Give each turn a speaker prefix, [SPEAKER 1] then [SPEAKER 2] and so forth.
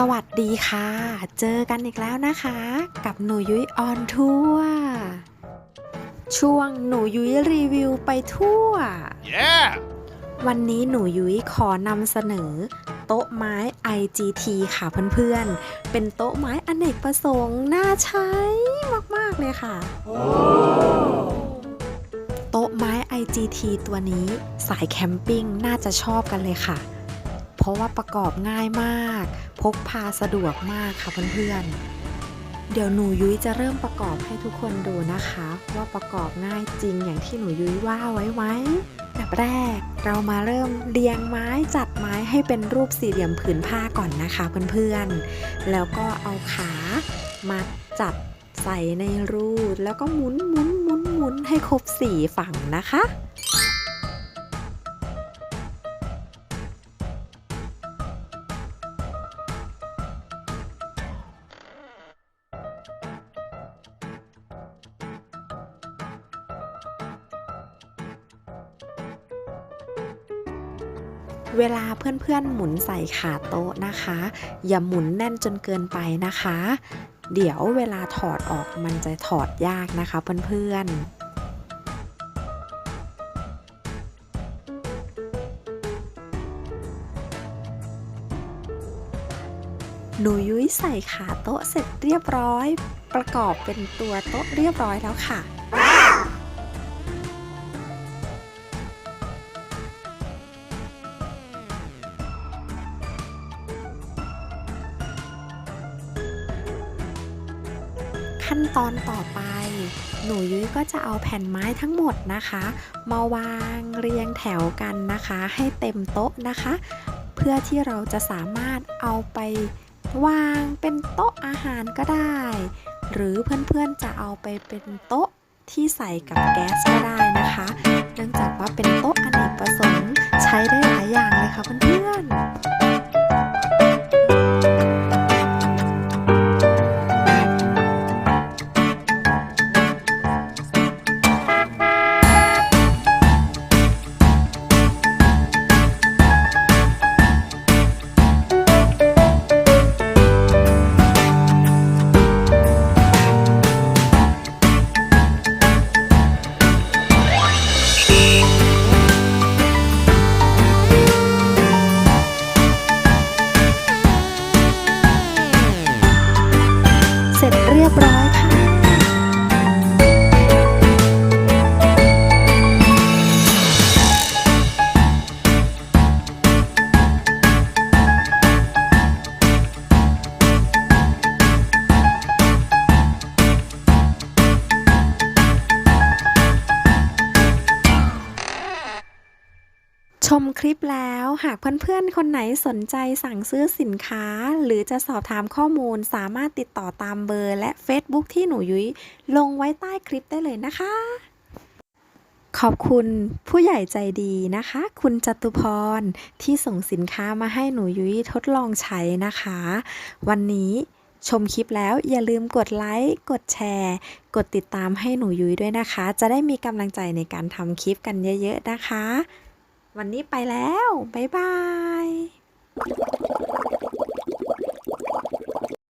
[SPEAKER 1] สวัสดีค่ะ เจอกันอีกแล้วนะคะ กับหนูยุ้ยออนทัวร์ช่วงหนูยุ้ยรีวิวไปทั่ว
[SPEAKER 2] Yeah!
[SPEAKER 1] วันนี้หนูยุ้ยขอนำเสนอ โต๊ะไม้ IGT ค่ะเพื่อนๆ เป็นโต๊ะไม้อเนกประสงค์น่าใช้มากๆเลยค่ะโต๊ะไม้ IGT ตัวนี้สายแคมปิ้งน่าจะชอบกันเลยค่ะเพ ราะว่าประกอบง่ายมาก พกพาสะดวกมากค่ะเพื่อนๆ เดี๋ยวหนูยุ้ยจะเริ่มประกอบให้ทุกคนดูนะคะ ว่าประกอบง่ายจริงอย่างที่หนูยุ้ยว่าไว้ไหมแบบแรกเรามาเริ่มเรียงไม้จัดไม้ให้เป็นรูปสี่เหลี่ยมผืนผ้าก่อนนะคะเพื่อนๆ แล้วก็เอาขามาจัดใส่ในรูแล้วก็หมุนหมุนหมุนหมุนให้ครบสี่ฝั่งนะคะ เวลาเพื่อนๆหมุนใส่ขาโต๊ะนะคะ อย่าหมุนแน่นจนเกินไปนะคะ เดี๋ยวเวลาถอดออกมันจะถอดยากนะคะเพื่อนๆหนูยุ้ยใส่ขาโต๊ะเสร็จเรียบร้อย ประกอบเป็นตัวโต๊ะเรียบร้อยแล้วค่ะ ขั้นตอนต่อไป หนูยุ้ยก็จะเอาแผ่นไม้ทั้งหมดนะคะ มาวางเรียงแถวกันนะคะ ให้เต็มโต๊ะนะคะ เพื่อที่เราจะสามารถเอาไปวางเป็นโต๊ะอาหารก็ได้ หรือเพื่อนๆจะเอาไปเป็นโต๊ะที่ใส่กับแก๊สก็ได้นะคะ เนื่องจากว่าเป็นโต๊ะอเนกประสงค์ใช้ได้หลายอย่างเลยค่ะเพื่อนๆ ร็จเรียบร้อย ชมคลิปแล้วหากเพื่อนๆ คนไหนสนใจสั่งซื้อสินค้า หรือจะสอบถามข้อมูลสามารถติดต่อตามเบอร์ และ Facebook ที่หนูยุ้ยลงไว้ใต้คลิปได้เลยนะคะ ขอบคุณผู้ใหญ่ใจดีนะคะ คุณจตุพรที่ส่งสินค้ามาให้หนูยุ้ยทดลองใช้นะคะ วันนี้ชมคลิปแล้วอย่าลืมกดไลค์ กดแชร์ กดติดตามให้หนูยุ้ยด้วยนะคะ จะได้มีกำลังใจในการทำคลิปกันเยอะ ๆ นะคะ วันนี้ไปแล้ว บ๊ายบาย